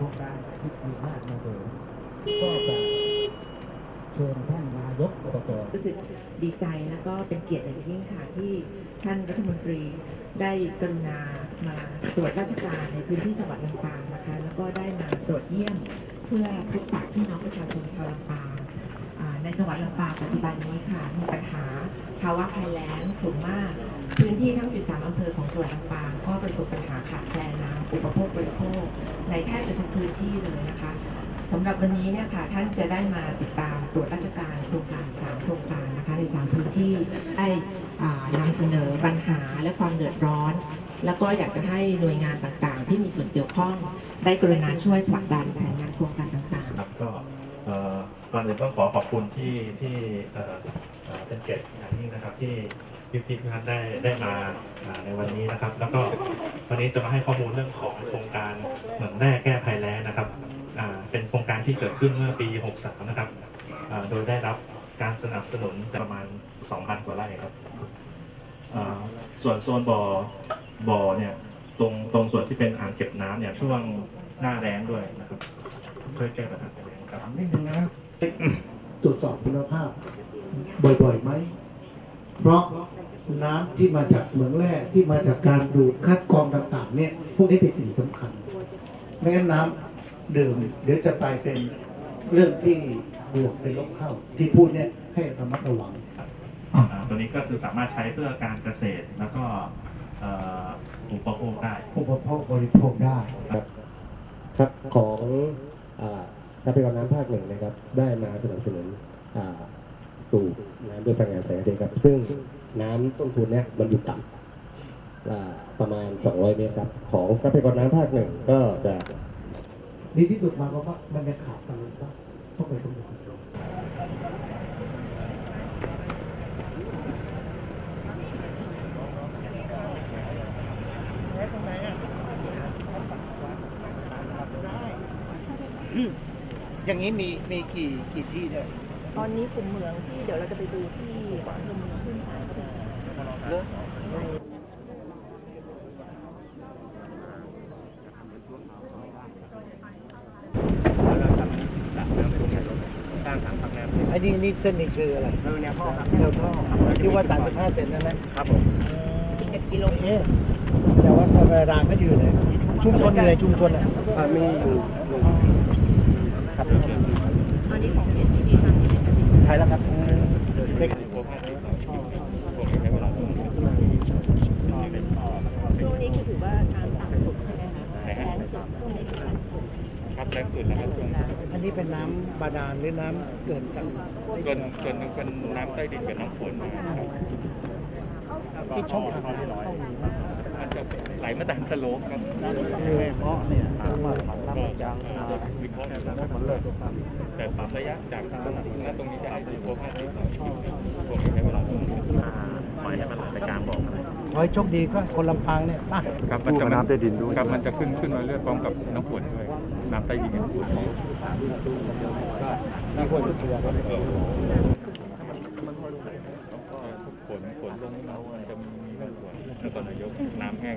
ครงการคิดดีมากมาเดิมก็จะเชิญท่านนายกอบตรู้สึกดีใจและก็เป็นเกียรติอย่างยิ่งค่ะที่ท่านรัฐมนตรีได้กรุณามาตรวจราชการในพื้นที่จังหวัดลำปางนะคะแล้วก็ได้มาตรวจเยี่ยมเพื่อพบปะพี่น้องประชาชนชาวลำปางในจังหวัดลำปางปัจจุบันนี้ค่ะมีปัญหาภาวะภัยแล้งสูงมาก พื้นที่ทั้ง 13 อำเภอของจังหวัดลำปางก็ บริโภคในแทบจะทุกพื้นที่เลยนะคะสำหรับวันนี้เนี่ยค่ะท่านจะได้มาติดตามตรวจราชการโครงการสามโครงการนะคะในสามพื้นที่ได้นำเสนอปัญหาและความเดือดร้อน แล้วก็อยากจะให้หน่วยงานต่างๆ ที่มีส่วนเกี่ยวข้องได้กรุณาช่วยผลักดันแผนงานโครงการต่างๆครับก็ก่อนอื่นต้องขอขอบคุณที่ที่เป็นเกียรติอย่างยิ่งนะครับที่พี่พี่ท่านได้ได้มาในวันนี้นะครับ แล้วก็ วันนี้จะมาให้ข้อมูลเรื่องของโครงการเหมืองแร่แก้ภัยแล้งนะครับเป็นโครงการที่เกิดขึ้นเมื่อปี 63 นะครับ โดยได้รับการสนับสนุนจากประมาณ 2,000 กว่าไร่ครับ ส่วนโซนบ่อบ่อเนี่ยตรงตรงส่วนที่เป็นอ่างเก็บน้ำเนี่ยช่วงหน้าแล้งด้วยนะครับเพื่อแก้ปัญหาแล้งครับนิดนึงนะครับตรวจสอบคุณภาพบ่อยๆไหมเพราะ น้ำที่มาจากเหมืองแร่ที่มาจากการดูดคัดกรองต่างๆ เนี่ยพวกนี้เป็นสิ่งสำคัญไม่งั้นน้ำดื่มเดี๋ยวจะกลายเป็นเรื่องที่บวกเป็นลบเข้า ที่พูดเนี่ยให้ระมัดระวังอ่าตัวนี้ก็คือสามารถใช้เพื่อการเกษตรแล้วก็เอ่ออุปโภคได้อุปโภคบริโภคได้ครับของอาทรัพยากรน้ำภาคหนึ่งนะครับ ได้มาสนับสนุนอ่าสู่น้ำด้วยพลังงานแสงอาทิตย์ครับ ซึ่ง น้ำต้นทุนเนี่ยมันอยู่ต่ำประมาณ 200 เมตรครับ ของทรัพยากรน้ำภาคหนึ่งก็จะดีที่สุดมาเพราะว่ามันจะขาดตลอดต้องไปตรงนี้อย่างนี้มีมีกี่กี่ที่เนี่ย ตอนนี้กลุ่มเมืองที่เดี๋ยวเราจะไปดูที่อำเภอเมืองขึ้นศาลเยอะสร้างถังพักน้ไอ้นี่นี่เส้นนี้คืออะไรำเออแนวท่อครับแนวท่อที่ว่า 35 เซนนั่นนะครับผม11กิโลเอ๊ะแต่ว่าเวลาก็อยู่ในชุมชนอยู่ในชุมชนอะมีอยู่ ครับ ตอนนี้ของ SCB ทำที่ไม่ใช่ใช่แล้วครับเล็กช่วงนี้คือถือว่าน้ำต่ำสุดใช่ไหมคะแรงสุดช่วงนี้คือต่ำสุดครับแรงสุดแล้วครับช่วงอันนี้เป็นน้ำบาดาลหรือน้ำเกิดจากเกินเกินเป็นน้ำใต้ดินกับน้ำฝนนะครับที่ช่องทางน้ำเข้ามันจะไหลมาตามสโลปครับเพราะเนี่ย แต่ปรับระยะจากตรงนั้นตรงนี้จะเอาดูโคภาพที่ผมใช้เวลาปล่อยให้มันไหลไปกลางบ่อขอให้โชคดีก็คนลำปางเนี่ยมาครับมันจะน้ำใต้ดินด้วยครับมันจะขึ้นขึ้นมาเรื่อยพร้อมกับน้ำฝนด้วยน้ำใต้ดินกับน้ำฝนมีคนเชื่อฝนฝนลงน้ำมันจะมีน้ำฝนแล้วตอนนายกน้ำแห้ง